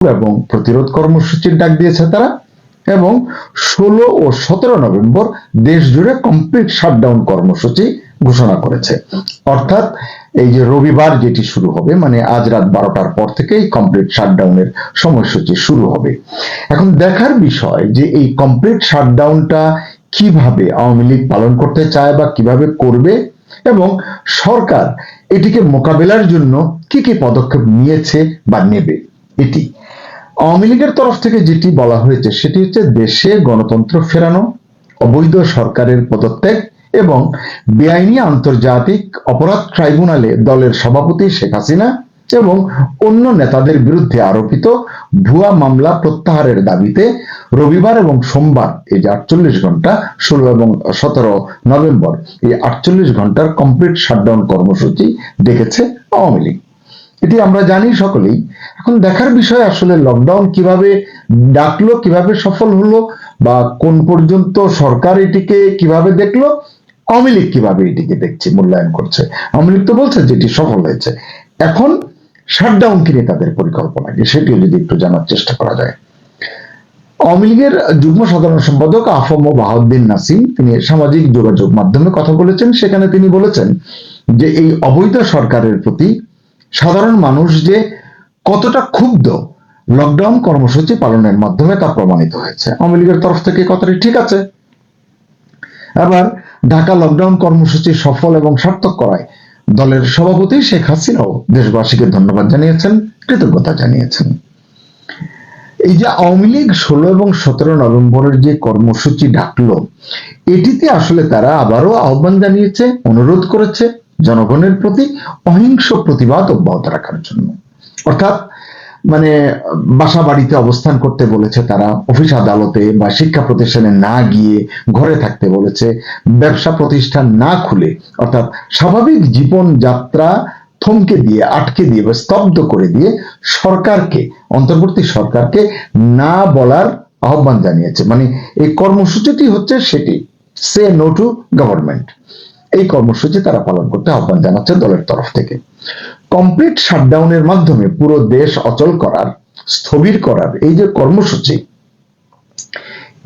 এবং প্রতিরোধ কর্মসূচির ডাক দিয়েছে তারা, এবং ষোলো ও সতেরো নভেম্বর দেশ জুড়ে কমপ্লিট শাটডাউন কর্মসূচি ঘোষণা করেছে। অর্থাৎ এই যে রবিবার যেটি শুরু হবে মানে আজ রাত বারোটার পর থেকেই কমপ্লিট শাটডাউনের সময়সূচি শুরু হবে। এখন দেখার বিষয় যে এই কমপ্লিট শাটডাউনটা কীভাবে আওয়ামী লীগ পালন করতে চায় বা কীভাবে করবে, এবং সরকার এটিকে মোকাবেলার জন্য কি কি পদক্ষেপ নিয়েছে বা নেবে, এটি আওয়ামী লীগের তরফ থেকে যেটি বলা হয়েছে, সেটি হচ্ছে দেশে গণতন্ত্র ফেরানো, অবৈধ সরকারের পদত্যাগ এবং বেআইনি আন্তর্জাতিক অপরাধ ট্রাইব্যুনালে দলের সভাপতি শেখ হাসিনা এবং অন্য নেতাদের বিরুদ্ধে আরোপিত ভুয়া মামলা প্রত্যাহারের দাবিতে রবিবার এবং সোমবার, এই যে আটচল্লিশ ঘণ্টা, ষোলো এবং সতেরো নভেম্বর, এই আটচল্লিশ ঘণ্টার কমপ্লিট শাটডাউন কর্মসূচি ডেকেছে আওয়ামী লীগ। এটি আমরা জানি সকলেই। এখন দেখার বিষয় আসলে লকডাউন কীভাবে ডাকলো, কীভাবে সফল হলো, বা কোন পর্যন্ত সরকার এটিকে কীভাবে দেখল, আওয়ামী লীগ কীভাবে এটিকে দেখছে, মূল্যায়ন করছে। আওয়ামী লীগ তো বলছে যে এটি সফল হয়েছে। এখন শাটডাউন কিনে তাদের পরিকল্পনা কি, সেটিও যদি একটু জানার চেষ্টা করা যায়। আওয়ামী লীগের যুগ্ম সাধারণ সম্পাদক আফম বাহাউদ্দিন নাসিম, তিনি সামাজিক যোগাযোগ মাধ্যমে কথা বলেছেন। সেখানে তিনি বলেছেন যে এই অবৈধ সরকারের প্রতি সাধারণ মানুষ যে কতটা ক্ষুব্ধ লকডাউন কর্মসূচি পালনের মাধ্যমে তা প্রমাণিত হয়েছে। আওয়ামী লীগের তরফ থেকে কথাটি ঠিক আছে। আবার ঢাকা লকডাউন কর্মসূচি সফল এবং সার্থক করায় দলের সভাপতি শেখ হাসিনাও দেশবাসীকে ধন্যবাদ জানিয়েছেন, কৃতজ্ঞতা জানিয়েছেন। এই যে আওয়ামী লীগ ষোলো এবং সতেরো নভেম্বরের যে কর্মসূচি ডাকলো, এটিতে আসলে তারা আবারও আহ্বান জানিয়েছে, অনুরোধ করেছে জনগণের প্রতি অহিংস প্রতিবাদ অব্যাহত রাখার জন্য। অর্থাৎ মানে বাসা বাড়িতে অবস্থান করতে বলেছে তারা, অফিস আদালতে বা শিক্ষা প্রতিষ্ঠানে না গিয়ে ঘরে থাকতে বলেছে, ব্যবসা প্রতিষ্ঠান না খুলে, অর্থাৎ স্বাভাবিক জীবন যাত্রা থমকে দিয়ে, আটকে দিয়ে বা স্তব্ধ করে দিয়ে সরকারকে, অন্তর্বর্তী সরকারকে না বলার আহ্বান জানিয়েছে। মানে এই কর্মসূচিটি হচ্ছে সেটি, সে নো টু গভর্নমেন্ট এই কর্মসূচি তারা পালন করতে আহ্বান জানাচ্ছে দলের তরফ থেকে। কমপ্লিট শাটডাউনের মাধ্যমে পুরো দেশ অচল করার, স্থবির করার এই যে কর্মসূচি,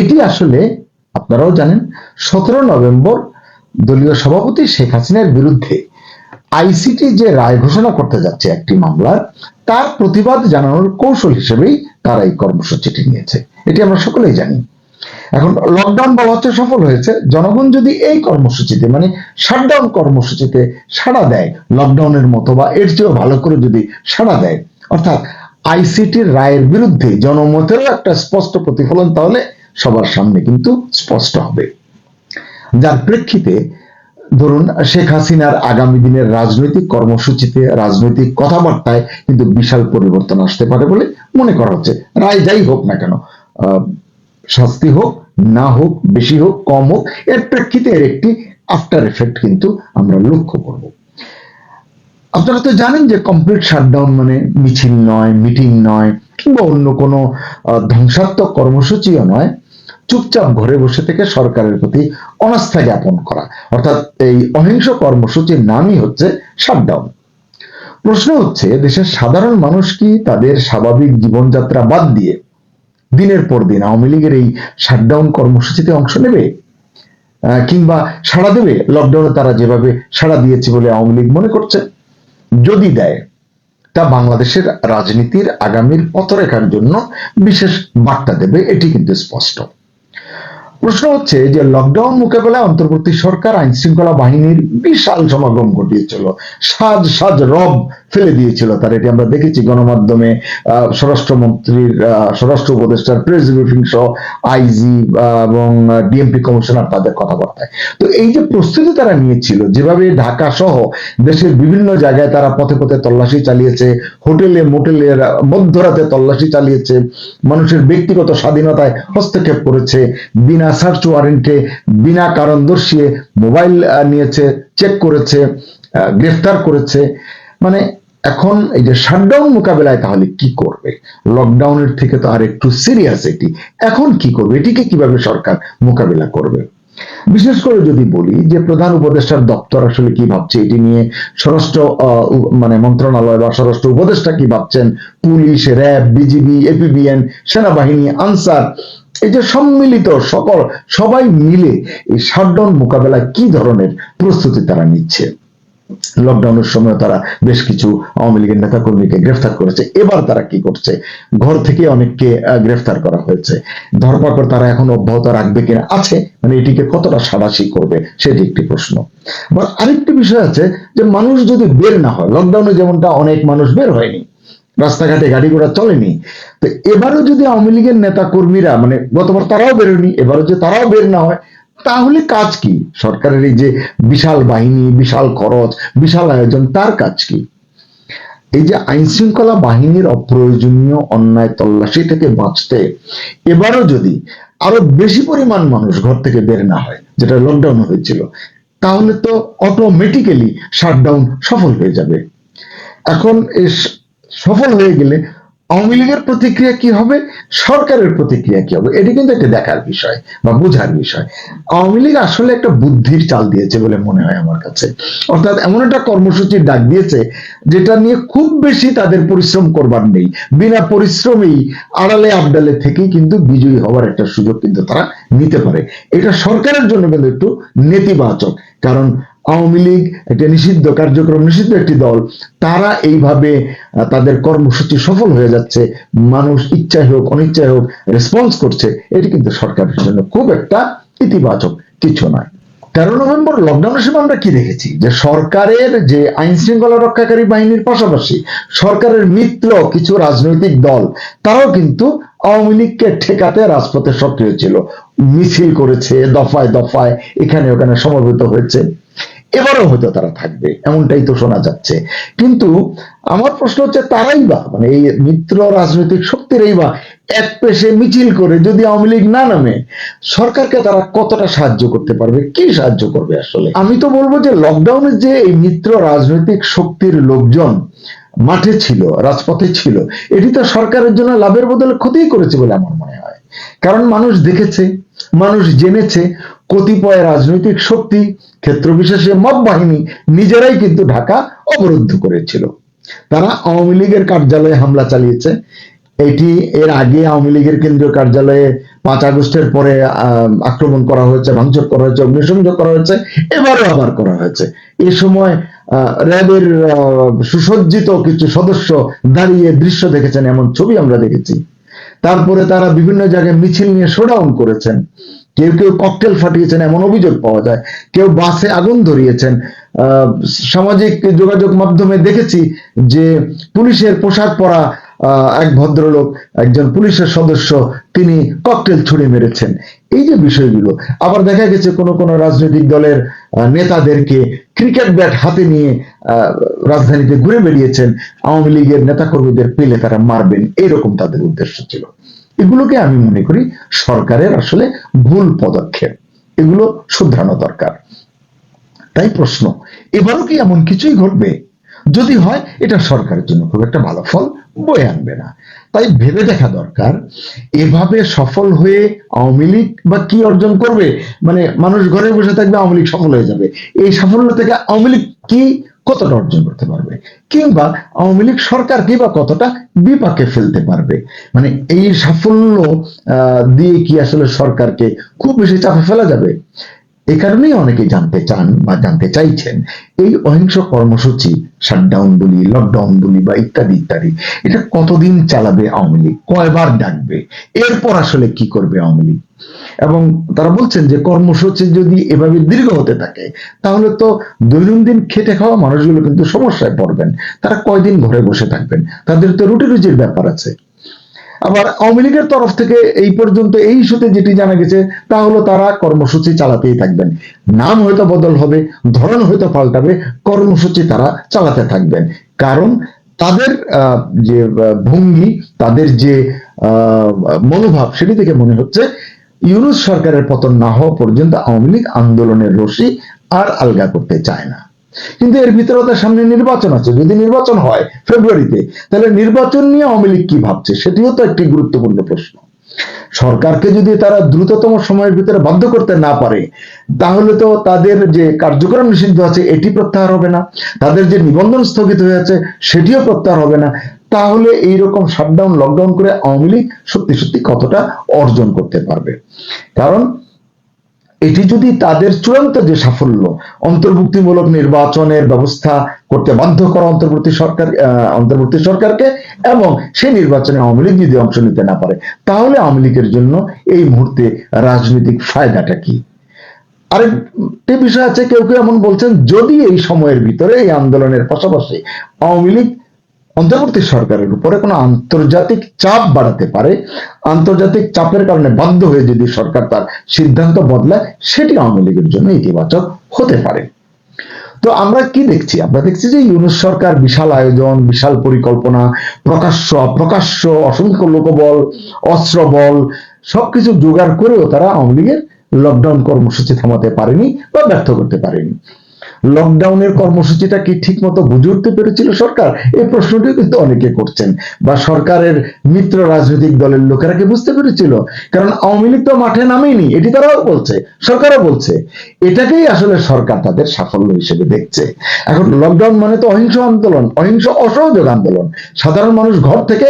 এটি আসলে আপনারাও জানেন, সতেরো নভেম্বর দলীয় সভাপতি শেখ হাসিনার বিরুদ্ধে আইসিটি যে রায় ঘোষণা করতে যাচ্ছে একটি মামলার, তার প্রতিবাদ জানানোর কৌশল হিসেবেই তারা এই কর্মসূচিটি নিয়েছে। এটি আমরা সকলেই জানি। এখন লকডাউন বলা হচ্ছে সফল হয়েছে, জনগণ যদি এই কর্মসূচিতে মানে শাটডাউন কর্মসূচিতে সাড়া দেয় লকডাউনের মতো বা এর চেয়েও ভালো করে যদি সাড়া দেয়, অর্থাৎ আইসিটির রায়ের বিরুদ্ধে জনমতেরও একটা স্পষ্ট প্রতিফলন তাহলে সবার সামনে কিন্তু স্পষ্ট হবে। যার প্রেক্ষিতে ধরুন শেখ হাসিনার আগামী দিনের রাজনৈতিক কর্মসূচিতে রাজনৈতিক কথাবার্তায় কিন্তু বিশাল পরিবর্তন আসতে পারে বলে মনে করা হচ্ছে। রায় যাই হোক না কেন শাস্তি হোক, না হোক, বেশি হোক, কম হোক, এর প্রেক্ষিতে এর একটি আফটার এফেক্ট কিন্তু আমরা লক্ষ্য করব। আপনারা তো জানেন যে কমপ্লিট শাটডাউন মানে মিছিল নয় মিটিং নয়, কিংবা অন্য কোনো ধ্বংসাত্মক কর্মসূচিও নয়। চুপচাপ ঘরে বসে থেকে সরকারের প্রতি অনাস্থা জ্ঞাপন করা। অর্থাৎ এই অহিংস কর্মসূচির নামই হচ্ছে শাটডাউন প্রশ্ন হচ্ছে, দেশের সাধারণ মানুষ কি তাদের স্বাভাবিক জীবনযাত্রা বাদ দিয়ে দিনের পর দিন আওয়ামী লীগের এই শাটডাউন কর্মসূচিতে অংশ নেবে? কিংবা সাড়া দেবে? লকডাউনে তারা যেভাবে সাড়া দিয়েছে বলে আওয়ামী লীগ মনে করছে? যদি দেয়, তা বাংলাদেশের রাজনীতির আগামীর পথরেখার জন্য বিশেষ বার্তা দেবে, এটি কিন্তু স্পষ্ট। প্রশ্ন হচ্ছে যে লকডাউন মোকাবেলায় অন্তর্বর্তী সরকার আইন শৃঙ্খলা বাহিনীর বিশাল সমাগম ঘটিয়েছিল। সাজ সাজ রব ফেলে দিয়েছিল তার, এটি আমরা দেখেছি গণমাধ্যমে স্বরাষ্ট্রমন্ত্রীর স্বরাষ্ট্র উপদেষ্টার প্রেস ব্রিফিং সহ আইজি এবং ডিএমপি কমিশনার তাদের কথাবার্তায়। তো এই যে প্রস্তুতি তারা নিয়েছিল, যেভাবে ঢাকা সহ দেশের বিভিন্ন জায়গায় তারা পথে পথে তল্লাশি চালিয়েছে, হোটেলে, মোটেলের, মধ্যরাতে তল্লাশি চালিয়েছে, মানুষের ব্যক্তিগত স্বাধীনতায় হস্তক্ষেপ করেছে, বিনা সার্চ ওয়ারেন্টে, বিনা কারণ দর্শিয়ে মোবাইল নিয়েছে, চেক করেছে গ্রেফতার করেছে। মানে এখন এই যে শাটডাউন মোকাবেলায় তাহলে কি করবে? লকডাউনের থেকে তো আর একটু সিরিয়াস এটি। এখন কি করবে? এটিকে কীভাবে সরকার মোকাবেলা করবে? বিশেষ করে যদি বলি যে প্রধান উপদেষ্টার দপ্তর আসলে কি ভাবছে? এটি নিয়ে স্বরাষ্ট্র মানে মন্ত্রণালয় বা স্বরাষ্ট্র উপদেষ্টা কি ভাবছেন? পুলিশ, র্যাব, বিজিবি এপিবিএন সেনাবাহিনী, আনসার, এই যে সম্মিলিত সকল সবাই মিলে এই শাটডাউন মোকাবেলায় কি ধরনের প্রস্তুতি তারা নিচ্ছে? লকডাউনের সময় তারা বেশ কিছু আওয়ামী লীগের নেতা কর্মীকে গ্রেফতার করেছে। এবার তারা কি করছে? ঘর থেকে অনেককে গ্রেফতার করা হয়েছে। ধরপাকড় তারা এখন অব্যাহত রাখবে কিনা? আছে। মানে এটিকে কতটা সাড়াশি করবে? সেটি একটি প্রশ্ন। আবার আরেকটি বিষয় আছে যে মানুষ যদি বের না হয় লকডাউনে যেমনটা অনেক মানুষ বের হয়নি, রাস্তাঘাটে গাড়ি ঘোড়া চলেনি, তো এবারও যদি আওয়ামী লীগের নেতা কর্মীরা মানে গতবার তারাও বেরোয়নি, এবারও যে তারাও বের না হয় তাহলে কাজ কি? সরকারের এই যে বিশাল বাহিনী, বিশাল খরচ, বিশাল আয়োজন, তার কাজ কি? এই যে আইন শৃঙ্খলা বাহিনীর অপ্রয়োজনীয় অন্যায় তল্লাশি থেকে বাঁচতে, এবারও যদি আরও বেশি পরিমাণ মানুষ ঘর থেকে বের না হয়, যেটা লকডাউন হয়েছিল, তাহলে তো অটোমেটিক্যালি শাটডাউন সফল হয়ে যাবে। এখন সফল হয়ে গেলে আওয়ামী লীগের প্রতিক্রিয়া কি হবে? সরকারের প্রতিক্রিয়া কি হবে? এটি কিন্তু একটা দেখার বিষয় বা বোঝার বিষয়। আওয়ামী লীগ আসলে একটা বুদ্ধির চাল দিয়েছে বলে মনে হয় আমার কাছে। অর্থাৎ এমন একটা কর্মসূচির ডাক দিয়েছে যেটা নিয়ে খুব বেশি তাদের পরিশ্রম করবার নেই। বিনা পরিশ্রমেই আড়ালে আবডালে থেকেই কিন্তু বিজয়ী হওয়ার একটা সুযোগ কিন্তু তারা নিতে পারে। এটা সরকারের জন্য কিন্তু একটু নেতিবাচক। কারণ আওয়ামী লীগ একটা নিষিদ্ধ কার্যক্রম, নিষিদ্ধ একটি দল, তারা এইভাবে তাদের কর্মসূচি সফল হয়ে যাচ্ছে। মানুষ ইচ্ছায় হোক, অনিচ্ছায় হোক রেসপন্স করছে। এটি কিন্তু সরকারের জন্য খুব একটা ইতিবাচক কিছু নয়। তেরো নভেম্বর লকডাউনের সময় আমরা কি দেখেছি? যে সরকারের যে আইন শৃঙ্খলা রক্ষাকারী বাহিনীর পাশাপাশি সরকারের মিত্র কিছু রাজনৈতিক দল, তারাও কিন্তু আওয়ামী লীগকে ঠেকাতে রাজপথে সক্রিয় ছিল। মিছিল করেছে, দফায় দফায়, এখানে ওখানে সমবেত হয়েছে। এবারও হয়তো তারা থাকবে, এমনটাই তো শোনা যাচ্ছে। কিন্তু আমার প্রশ্ন হচ্ছে, তারাই বা মানে এই মিত্র রাজনৈতিক শক্তিরই বা এক পেশে মিছিল করে যদি আওয়ামী লীগ না নামে, সরকারকে তারা কতটা সাহায্য করতে পারবে? কি সাহায্য করবে আসলে? আমি তো বলব যে লকডাউনে যে এই মিত্র রাজনৈতিক শক্তির লোকজন মাঠে ছিল, রাজপথে ছিল, এটি তো সরকারের জন্য লাভের বদলে ক্ষতিই করেছে বলে আমার মনে হয়। কারণ মানুষ দেখেছে মানুষ জেনেছে কতিপয় রাজনৈতিক শক্তি ক্ষেত্র বিশেষে মব বাহিনী নিজেরাই কিন্তু ঢাকা অবরুদ্ধ করেছিল। তারা আওয়ামী লীগের কার্যালয়ে হামলা চালিয়েছে। এটি এর আগে আওয়ামী লীগের কেন্দ্রীয় কার্যালয়ে পাঁচ আগস্টের পরে আক্রমণ করা হয়েছে, ভাঙচুর করা হয়েছে, অগ্নিসংযোগ করা হয়েছে, এবারও আবার করা হয়েছে। এ সময় র্যাবের সুসজ্জিত কিছু সদস্য দাঁড়িয়ে দৃশ্য দেখেছেন, এমন ছবি আমরা দেখেছি। তারপরে তারা বিভিন্ন জায়গায় মিছিল নিয়ে শোডাউন করেছেন। কেউ কেউ ককটেল ফাটিয়েছেন, এমন অভিযোগ পাওয়া যায়। কেউ বাসে আগুন ধরিয়েছেন। সামাজিক যোগাযোগ মাধ্যমে দেখেছি যে পুলিশের পোশাক পরা এক ভদ্রলোক, একজন পুলিশের সদস্য, তিনি ককটেল ছুড়ে মেরেছেন। এই যে বিষয়গুলো, আবার দেখা গেছে কোন কোন রাজনৈতিক দলের নেতাদেরকে ক্রিকেট ব্যাট হাতে নিয়ে রাজধানীতে ঘুরে বেরিয়েছেন আওয়ামী লীগের নেতাকর্মীদের পেলে তারা মারবেন। এরকম তাদের উদ্দেশ্য ছিল। এগুলোকে আমি মনে করি সরকারের আসলে ভুল পদক্ষেপ। এগুলো শুধরানো দরকার। তাই প্রশ্ন, এবারও কি এমন কিছুই ঘটবে? যদি হয়, এটা সরকারের জন্য খুব একটা ভালো ফল বয়ে আনবে না। তাই ভেবে দেখা দরকার, এভাবে সফল হয়ে আওয়ামী লীগ বা কি অর্জন করবে? মানে মানুষ ঘরে বসে থাকবে, আওয়ামী লীগ সফল হয়ে যাবে। এই সাফল্য থেকে আওয়ামী লীগ কি কতটা অর্জন করতে পারবে? কিংবা আওয়ামী লীগ সরকারকে বা কতটা বিপাকে ফেলতে পারবে? মানে এই সাফল্য দিয়ে কি আসলে সরকারকে খুব বেশি চাপে ফেলা যাবে? এই কারণেই অনেকে জানতে চান বা জানতে চাইছেন, এই অহিংস কর্মসূচি শাটডাউন বলি লকডাউন বলি বা ইত্যাদি ইত্যাদি, এটা কতদিন চালাবে আওয়ামী লীগ? কয়বার ডাকবে? এরপর আসলে কি করবে আওয়ামী লীগ? এবং তারা বলছেন যে কর্মসূচি যদি এভাবে দীর্ঘ হতে থাকে, তাহলে তো দৈনন্দিন খেটে খাওয়া মানুষগুলো কিন্তু সমস্যায় পড়বেন। তারা কয়দিন ঘরে বসে থাকবেন? তাদের তো রুটি রুজির ব্যাপার আছে। আবার আওয়ামী লীগের তরফ থেকে এই পর্যন্ত এই ইস্যুতে যেটি জানা গেছে, তা হলো তারা কর্মসূচি চালাতেই থাকবেন। নাম হয়তো বদল হবে, ধরন হয়তো পাল্টাবে, কর্মসূচি তারা চালাতে থাকবেন। কারণ তাদের যে ভঙ্গি, তাদের যে মনোভাব, সেটি থেকে মনে হচ্ছে ইউনুস সরকারের পতন না হওয়া পর্যন্ত আওয়ামী লীগ আন্দোলনের রশি আর আলগা করতে চায় না। কিন্তু এর ভিতরে তার সামনে নির্বাচন আছে। যদি নির্বাচন হয় ফেব্রুয়ারিতে তাহলে নির্বাচন নিয়ে আওয়ামী লীগ কি ভাবছে? সেটিও তো একটি গুরুত্বপূর্ণ প্রশ্ন। সরকারকে যদি তারা দ্রুততম সময়ের ভিতরে বাধ্য করতে না পারে, তাহলে তো তাদের যে কার্যক্রম নিষিদ্ধ আছে, এটি প্রত্যাহার হবে না। তাদের যে নিবন্ধন স্থগিত হয়ে আছে সেটিও প্রত্যাহার হবে না। তাহলে এইরকম শাটডাউন লকডাউন করে আওয়ামী লীগ সত্যি সত্যি কতটা অর্জন করতে পারবে? কারণ এটি যদি তাদের চূড়ান্ত যে সাফল্য, অন্তর্ভুক্তিমূলক নির্বাচনের ব্যবস্থা করতে বাধ্য করা অন্তর্বর্তী সরকার অন্তর্বর্তী সরকারকে এবং সেই নির্বাচনে আওয়ামী লীগ যদি অংশ নিতে না পারে, তাহলে আওয়ামী লীগের জন্য এই মুহূর্তে রাজনৈতিক ফায়দাটা কি? আরেকটি বিষয় আছে, কেউ কেউ এমন বলছেন, যদি এই সময়ের ভিতরে এই আন্দোলনের পাশাপাশি আওয়ামী লীগ অন্তর্বর্তী সরকারের উপরে কোনো আন্তর্জাতিক চাপ বাড়াতে পারে, আন্তর্জাতিক চাপের কারণে বাধ্য হয়ে যদি সরকার তার সিদ্ধান্ত বদলায়, সেটি আওয়ামী লীগের জন্য ইতিবাচক হতে পারে। তো আমরা কি দেখছি? আমরা দেখছি যে ইউনুস সরকার বিশাল আয়োজন, বিশাল পরিকল্পনা, প্রকাশ্য অপ্রকাশ্য, অসংখ্য লোকবল অস্ত্রবল সবকিছু জোগাড় করেও তারা আওয়ামী লীগের লকডাউন কর্মসূচি থামাতে পারেনি বা ব্যর্থ করতে পারেনি। লকডাউনের কর্মসূচিটা কি ঠিক মতো বুঝে উঠতে পেরেছিল সরকার? এই প্রশ্নটি কিন্তু অনেকে করছেন। বা সরকারের মিত্র রাজনৈতিক দলের লোকেরা কি বুঝতে পেরেছিল? কারণ আওয়ামী লীগ তো মাঠে নামেনি এটি তারাও বলছে, সরকারও বলছে। এটাকেই আসলে সরকার তাদের সাফল্য হিসেবে দেখছে। এখন লকডাউন মানে তো অহিংস আন্দোলন, অহিংস অসহযোগ আন্দোলন। সাধারণ মানুষ ঘর থেকে,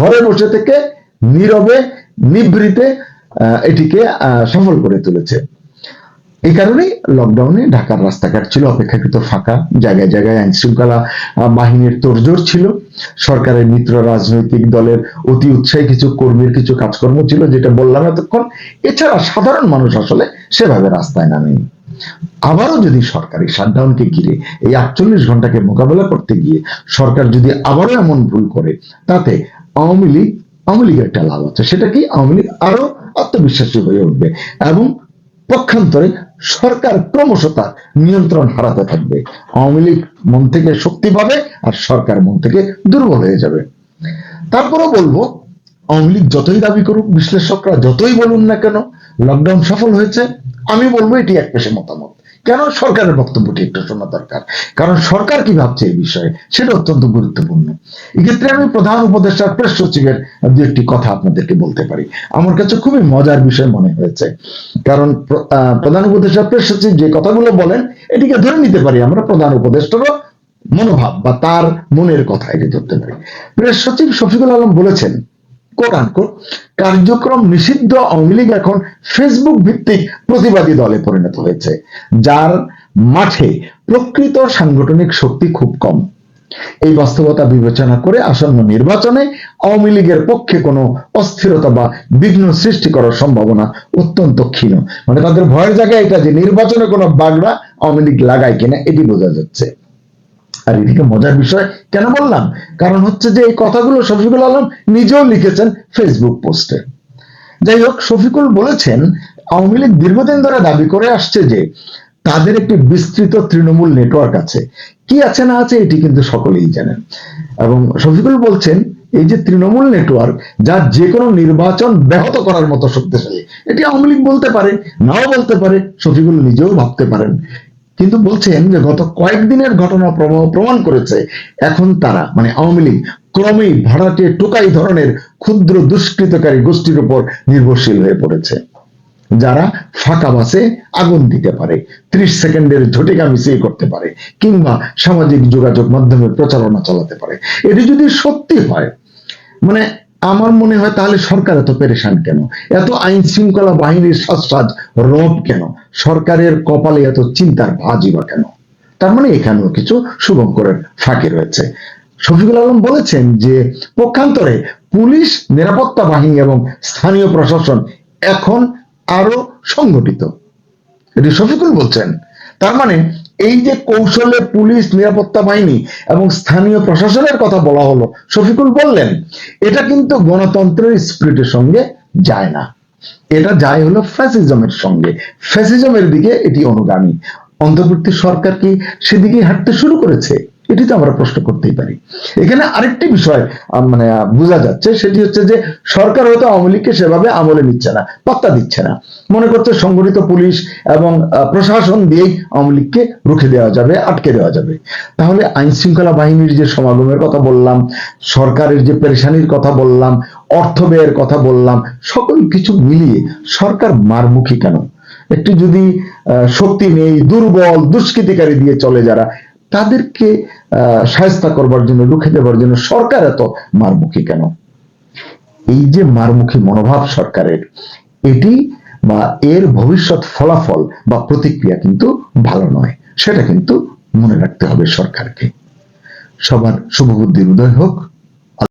ঘরে বসে থেকে, নীরবে, নিভৃতে এটিকে সফল করে তুলেছে। এই কারণেই লকডাউনে ঢাকার রাস্তাঘাট ছিল অপেক্ষাকৃত ফাঁকা, জায়গায় জায়গায় আইন শৃঙ্খলা বাহিনীর তোড়জোড় ছিল। সরকারের মিত্র রাজনৈতিক দলের অতি উৎসাহী কিছু কর্মীর কিছু কাজকর্ম ছিল, যেটা বললাম এতক্ষণ। এছাড়া সাধারণ মানুষ আসলে সেভাবে রাস্তায় নামেনি। আবারও যদি সরকারি শাটডাউনকে ঘিরে এই আটচল্লিশ ঘন্টাকে মোকাবেলা করতে গিয়ে সরকার যদি আবারও এমন ভুল করে, তাতে আওয়ামী লীগ, আওয়ামী লীগের একটা লাভ আছে, সেটা কি আওয়ামী লীগ আরও আত্মবিশ্বাসী হয়ে উঠবে এবং পক্ষান্তরে সরকার ক্রমশ তার নিয়ন্ত্রণ হারাতে থাকবে। আওয়ামী লীগ মন থেকে শক্তি পাবে আর সরকার মন থেকে দুর্বল হয়ে যাবে। তারপরও বলব, আওয়ামী লীগ যতই দাবি করুক, বিশ্লেষকরা যতই বলুন না কেন লকডাউন সফল হয়েছে, আমি বলব এটি এক পেশে মতামত। কেন সরকারের বক্তব্যটি একটু শোনা দরকার? কারণ সরকার কি ভাবছে এই বিষয়ে? সেটা অত্যন্ত গুরুত্বপূর্ণ। এক্ষেত্রে আমি প্রধান উপদেষ্টার প্রেস সচিবের দু একটি কথা আপনাদেরকে বলতে পারি। আমার কাছে খুবই মজার বিষয় মনে হয়েছে। কারণ প্রধান উপদেষ্টা প্রেস সচিব যে কথাগুলো বলেন, এটিকে ধরে নিতে পারি আমরা প্রধান উপদেষ্টারও মনোভাব বা তার মনের কথা এটি ধরতে পারি। প্রেস সচিব শফিকুল আলম বলেছেন কোট আনকোট কার্যক্রম নিষিদ্ধ আওয়ামী লীগ এখন ফেসবুক ভিত্তিক প্রতিবাদী দলে পরিণত হয়েছে, যার মাঠে প্রকৃত সাংগঠনিক শক্তি খুব কম। এই বাস্তবতা বিবেচনা করে আসন্ন নির্বাচনে আওয়ামী লীগের পক্ষে কোনো অস্থিরতা বা বিঘ্ন সৃষ্টি করার সম্ভাবনা অত্যন্ত ক্ষীণ। মানে তাদের ভয়ের জায়গায় এটা যে নির্বাচনে কোনো বাগড়া আওয়ামী লীগ লাগায় কিনা, এটি বোঝা যাচ্ছে। আর এদিকে মজার বিষয় কেন বললাম? কারণ হচ্ছে যে এই কথাগুলো শফিকুল আলম নিজেও লিখেছেন ফেসবুক পোস্টে যাই হোক, শফিকুল বলেছেন, আওয়ামী লীগ দীর্ঘদিন ধরে দাবি করে আসছে যে তাদের একটি বিস্তৃত তৃণমূল নেটওয়ার্ক আছে। কি আছে না আছে এটি কিন্তু সকলেই জানেন এবং শফিকুল বলছেন, এই যে তৃণমূল নেটওয়ার্ক যা যে কোনো নির্বাচন ব্যাহত করার মতো শক্তিশালী, এটি আওয়ামী লীগ বলতে পারে, নাও বলতে পারে, শফিকুল নিজেও ভাবতে পারেন। কিন্তু বলছেন যে গত কয়েকদিনের ঘটনা প্রবাহ প্রমাণ করেছে, এখন তারা মানে আওয়ামী লীগ, ক্রমেই ভাড়াটে টোকাই ধরনের ক্ষুদ্র দুষ্কৃতকারী গোষ্ঠীর উপর নির্ভরশীল হয়ে পড়েছে। যারা ফাঁকা বাসে আগুন দিতে পারে, ত্রিশ সেকেন্ডের ঝটিকা মিছিল করতে পারে, কিংবা সামাজিক যোগাযোগ মাধ্যমে প্রচারণা চালাতে পারে। এটি যদি সত্যি হয় মানে আমার মনে হয় তাহলে সরকার এত পেরেশান কেন? এত আইন শৃঙ্খলা বাহিনীর সাজ সাজ রব কেন? সরকারের কপালে এত চিন্তার ভাজি বা কেন? তার মানে এখানেও কিছু শুভঙ্করের ফাঁকি রয়েছে। শফিকুল আলম বলেছেন যে, পক্ষান্তরে পুলিশ, নিরাপত্তা বাহিনী এবং স্থানীয় প্রশাসন এখন আরও সংগঠিত। এটি শফিকুল বলছেন। তার মানে এই যে কৌশলে পুলিশ নিরাপত্তা বাহিনী এবং স্থানীয় প্রশাসনের কথা বলা হলো, শফিকুল বললেন, এটা কিন্তু গণতন্ত্রের স্পিরিটের সঙ্গে যায় না। এটা যায় হলো ফ্যাসিজমের সঙ্গে। ফ্যাসিজমের দিকে এটি অনুগামী। অন্তর্বর্তী সরকার কি সেদিকে হাঁটতে শুরু করেছে? এটি তো আমরা প্রশ্ন করতেই পারি। এখানে আরেকটি বিষয় মানে বোঝা যাচ্ছে, সেটি হচ্ছে যে সরকার হয়তো আওয়ামী লীগকে সেভাবে আমলে নিচ্ছে না, পাত্তা দিচ্ছে না। মনে করছে সংগঠিত পুলিশ এবং প্রশাসন দিয়েই আওয়ামী লীগকে রুখে দেওয়া যাবে, আটকে দেওয়া যাবে। তাহলে আইন শৃঙ্খলা বাহিনীর যে সমাগমের কথা বললাম, সরকারের যে পেরেশানির কথা বললাম অর্থ ব্যয়ের কথা বললাম, সকল কিছু মিলিয়ে সরকার মারমুখী কেন? একটু যদি শক্তি নেই, দুর্বল, দুষ্কৃতিকারী দিয়ে চলে যারা তাদেরকে সাহস্তা করবার জন্য, রুখে দেবার জন্য সরকার এত মারমুখী কেন? এই যে মারমুখী মনোভাব সরকারের, এটি বা এর ভবিষ্যৎ ফলাফল বা প্রতিক্রিয়া কিন্তু ভালো নয়। সেটা কিন্তু মনে রাখতে হবে সরকারকে। সবার শুভবুদ্ধির উদয় হোক।